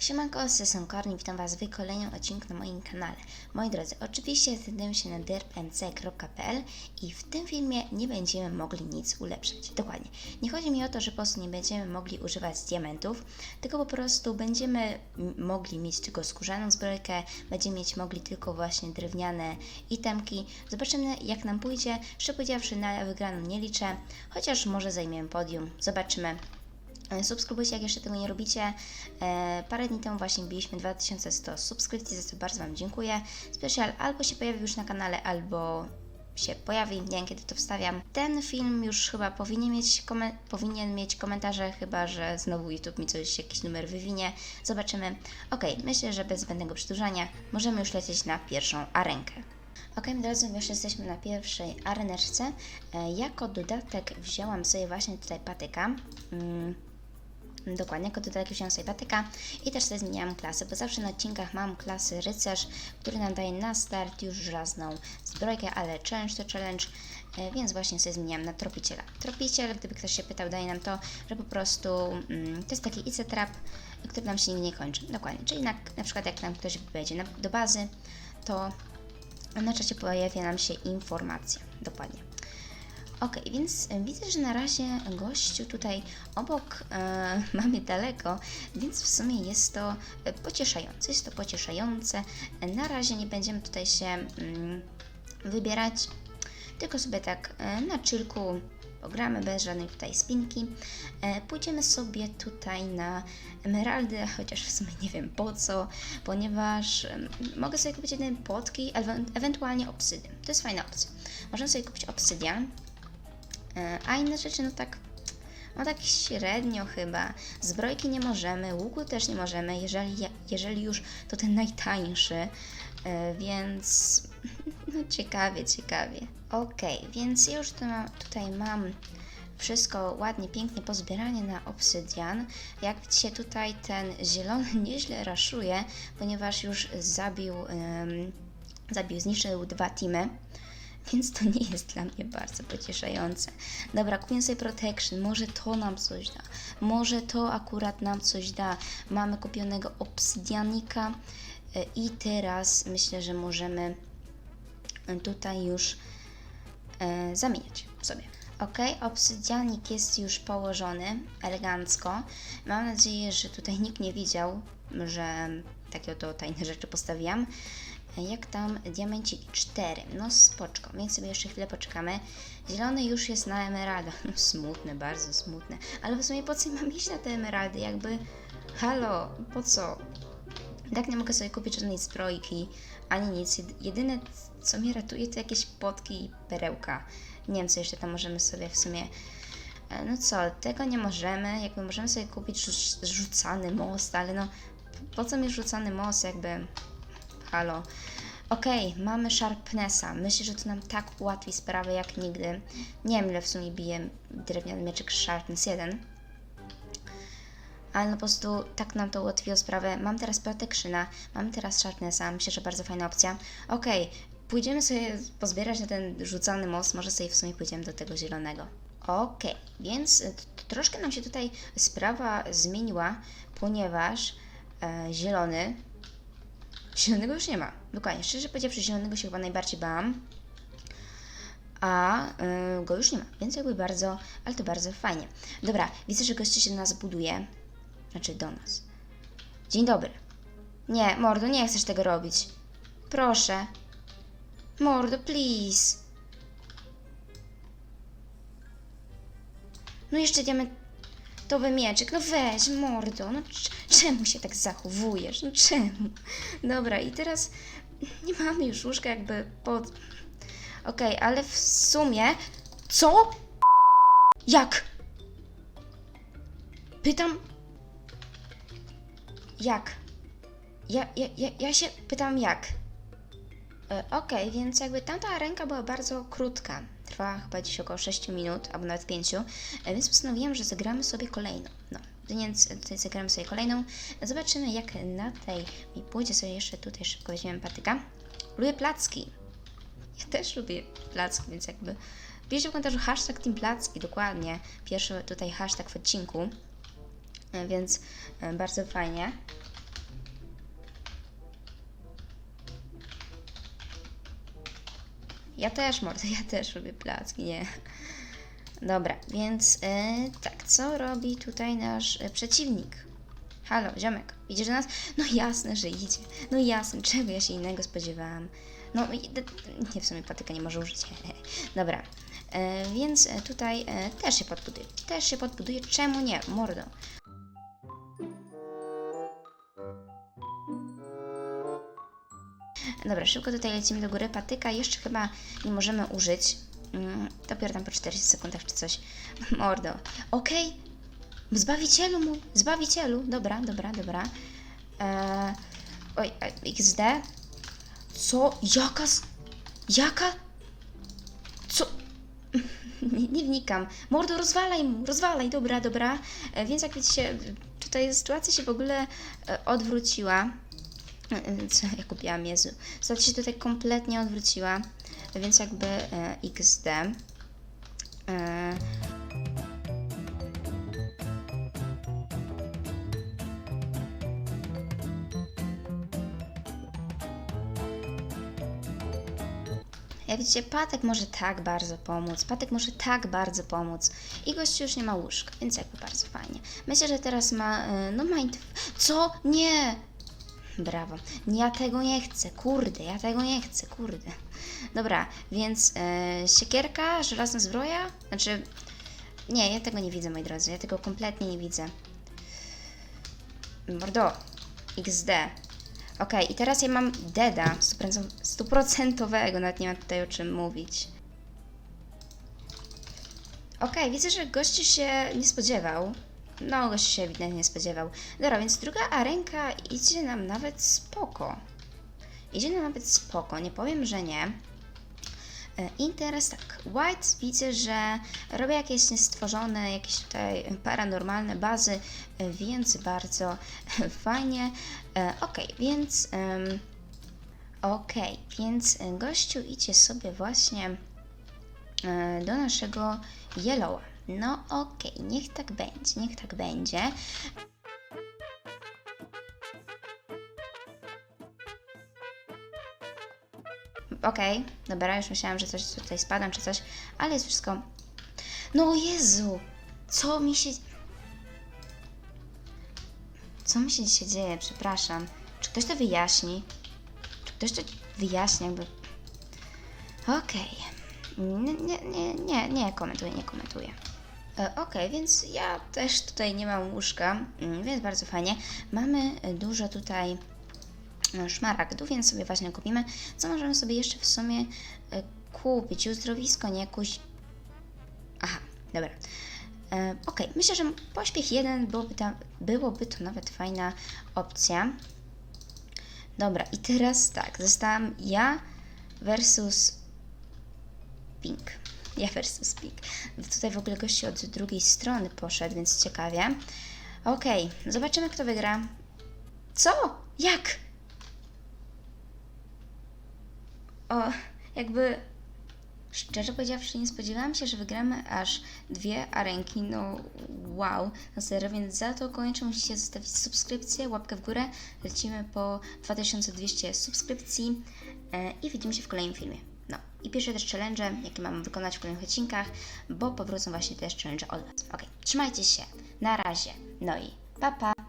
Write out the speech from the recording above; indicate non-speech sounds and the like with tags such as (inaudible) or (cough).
Siemanko, jestem Korni, witam Was w kolejnym odcinku na moim kanale. Moi drodzy, oczywiście znajduję się na derpmc.pl i w tym filmie nie będziemy mogli nic ulepszać. Dokładnie. Nie chodzi mi o to, że po prostu nie będziemy mogli używać diamentów, tylko po prostu będziemy mogli mieć tylko skórzaną zbrojkę, będziemy mieć mogli tylko właśnie drewniane itemki. Zobaczymy jak nam pójdzie. Szczerze powiedziawszy, na wygraną nie liczę, chociaż może zajmiemy podium. Zobaczymy. E, Subskrybujcie, jak jeszcze tego nie robicie. E, parę dni temu właśnie biliśmy 2100 subskrypcji, za co bardzo Wam dziękuję. Special albo się pojawi już na kanale, albo się pojawi, nie wiem kiedy to wstawiam. Ten film już chyba powinien mieć, powinien mieć komentarze, chyba że znowu YouTube mi coś, jakiś numer wywinie. Zobaczymy. Ok, myślę, że bez zbędnego przedłużania możemy już lecieć na pierwszą arenkę. Ok, drodzy, już jesteśmy na pierwszej areneczce. E, jako dodatek wzięłam sobie właśnie tutaj patyka. Mm, Dokładnie, dodatek wziąłem sobie patyka i też sobie zmieniałam klasę, bo zawsze na odcinkach mam klasy rycerz, który nam daje na start już żelazną zbrojkę, ale challenge to challenge, e, więc właśnie sobie zmieniałam na tropiciela. Tropiciel, gdyby ktoś się pytał, daje nam to, że po prostu mm, to jest taki IC trap, który nam się nigdy nie kończy. Dokładnie, czyli na, na przykład jak nam ktoś wejdzie do bazy, to na czacie pojawia nam się informacja. Dokładnie. Ok, więc e, widzę, że na razie gościu tutaj obok e, (laughs) mamy daleko, więc w sumie jest to e, pocieszające. Jest to pocieszające. E, Na razie nie będziemy tutaj się mm, wybierać, tylko sobie tak e, na chillku pogramy bez żadnej tutaj spinki. E, pójdziemy sobie tutaj na emeraldy, (laughs) chociaż w sumie nie wiem po co, ponieważ em, mogę sobie kupić jeden płotki, ewe- ewentualnie obsydian. To jest fajna opcja. Możemy sobie kupić obsydian, E, A inne rzeczy, no tak, no tak średnio chyba. Zbrojki nie możemy, łuku też nie możemy, jeżeli, jeżeli już to ten najtańszy, E, więc (laughs) no ciekawie, ciekawie. Okej, więc już tu mam, tutaj mam wszystko ładnie, pięknie pozbieranie na obsydian. Jak widzicie tutaj ten zielony (laughs) nieźle raszuje, ponieważ już zabił, em, zabił, zniszczył dwa teamy. Więc to nie jest dla mnie bardzo pocieszające. Dobra, kupię sobie protection, może to nam coś da. Może to akurat nam coś da. Mamy kupionego obsydianika e, i teraz myślę, że możemy tutaj już e, zamieniać sobie. Ok, obsydianik jest już położony elegancko. Mam nadzieję, że tutaj nikt nie widział, że takie oto tajne rzeczy postawiłam. Jak tam diamenciki? 4. No spoczko, więc sobie jeszcze chwilę poczekamy. Zielony już jest na emeraldach. (laughs) No smutne, bardzo smutne. Ale w sumie po co mam iść na te emeraldy? Jakby, halo, po co? Tak nie mogę sobie kupić żadnej zbrojki, ani nic. Jed- Jedyne, co mnie ratuje, to jakieś potki i perełka. Nie wiem, co jeszcze tam możemy sobie w sumie... E, No co, tego nie możemy. Jakby możemy sobie kupić rzu- rzucany most, ale no... Po co mi rzucany most, jakby... Halo. Okej, mamy Sharpnessa. Myślę, że to nam tak ułatwi sprawę jak nigdy. Nie wiem, ile w sumie bije drewniany mieczyk Sharpness 1 ale no po prostu tak nam to ułatwiło sprawę. Mam teraz Protectiona, mam teraz Sharpnessa, myślę, że bardzo fajna opcja. Okej, pójdziemy sobie pozbierać na ten rzucany most, może sobie w sumie pójdziemy do tego zielonego. Okej, więc y, t- troszkę nam się tutaj sprawa zmieniła, ponieważ e, zielony... Zielonego już nie ma. Dokładnie, szczerze powiedziawszy, zielonego się chyba najbardziej bałam a y, go już nie ma, więc jakby bardzo, ale to bardzo fajnie. Dobra, widzę, że goście się do nas buduje, znaczy do nas. Dzień dobry. Nie, Mordo, nie chcesz tego robić. Proszę. Mordo, please. No jeszcze diamentowy mieczyk, no weź, Mordo, no czemu się tak zachowujesz, no czemu? Dobra, i teraz nie mamy już łóżka jakby pod... Okej, ale w sumie... Co? Jak? Pytam... Jak? Ja, ja, ja, ja się pytam jak. E, Okej, więc jakby tamta ręka była bardzo krótka. Trwała chyba gdzieś około 6 minut, albo nawet 5, e, więc postanowiłam, że zagramy sobie kolejną. No, więc tutaj zagramy sobie kolejną. Zobaczymy, jak na tej mi pójdzie sobie jeszcze tutaj szybko weźmiemy patyka. Lubię placki. Ja też lubię placki, więc jakby piszcie w komentarzu hashtag Team Placki, dokładnie. Pierwszy tutaj hashtag w odcinku, E, więc e, bardzo fajnie. Ja też, mordo, ja też lubię placki, nie. Dobra, więc e, tak, co robi tutaj nasz e, przeciwnik? Halo, ziomek, idziesz do nas? No jasne, że idzie. No jasne, czego ja się innego spodziewałam. No, nie w sumie patyka nie może użyć. (laughs) Dobra, e, więc e, tutaj e, też się podbuduje. Też się podbuduje, czemu nie? Mordo. Dobra, szybko tutaj lecimy do góry. Patyka jeszcze chyba nie możemy użyć. Mm, dopiero tam po 40 sekundach czy coś. (laughs) Mordo. Okej. Zbawicielu mój. Zbawicielu. Dobra, dobra, dobra. Eee, oj, e, XD. Co? Jaka? Jaka? Co? (laughs) nie, nie wnikam. Mordo, rozwalaj mu, rozwalaj. Dobra, dobra. E, więc jak widzicie, tutaj sytuacja się w ogóle e, odwróciła. (laughs) Co ja kupiłam, Jezu. Sytuacja się tutaj kompletnie odwróciła, więc jakby e, XD. E, Jak widzicie, Patek może tak bardzo pomóc. Patek może tak bardzo pomóc. I gościu już nie ma łóżka, więc jakby bardzo fajnie. Myślę, że teraz ma. e, No mind. Co? Nie! Brawo. Ja tego nie chcę, kurde, ja tego nie chcę, kurde. Dobra, więc e, siekierka, żelazna zbroja? Znaczy. Nie, ja tego nie widzę, moi drodzy. Ja tego kompletnie nie widzę. Mordo. XD. Okej, i teraz ja mam deda stuprocentow- stuprocentowego, nawet nie ma tutaj o czym mówić. Okej, widzę, że gościu się nie spodziewał. No, gościu się ewidentnie nie spodziewał. Dobra, więc druga arenka idzie nam nawet spoko. Idzie nam nawet spoko, nie powiem, że nie. E, I teraz tak, White widzę, że robi jakieś niestworzone, jakieś tutaj paranormalne bazy, e, więc bardzo (laughs) fajnie. E, Okej, więc. Okej, więc gościu idzie sobie właśnie do naszego Yellowa. No okej, niech tak będzie, niech tak będzie. Okej, dobra, już myślałam, że coś tutaj spadam czy coś, ale jest wszystko. No Jezu, co mi się. Co mi się dzisiaj dzieje? Przepraszam. Czy ktoś to wyjaśni? Czy ktoś to wyjaśni, jakby. Okej. Nie, nie, nie, nie, nie komentuję, nie komentuję. E, Okej, więc ja też tutaj nie mam łóżka, mm, więc bardzo fajnie. Mamy e, dużo tutaj e, szmaragdów, więc sobie właśnie kupimy. Co możemy sobie jeszcze w sumie kupić? Uzdrowisko, nie jakąś... Aha, dobra. Okej, myślę, że pośpiech jeden byłoby, ta, byłoby to nawet fajna opcja. Dobra, i teraz tak, zostałam ja versus Pink. Ja versus Pink. Tutaj w ogóle gości od drugiej strony poszedł, więc ciekawie. Okej, zobaczymy kto wygra. Co? Jak? O, jakby szczerze powiedziawszy, nie spodziewałam się, że wygramy aż dwie arenki. No wow, na serio, więc za to koniecznie musicie zostawić subskrypcję, łapkę w górę. Lecimy po 2200 subskrypcji e, i widzimy się w kolejnym filmie. I pierwsze też challenge, jakie mam wykonać w kolejnych odcinkach, bo powrócą właśnie też challenge od Was. Ok, trzymajcie się, na razie, no i pa pa!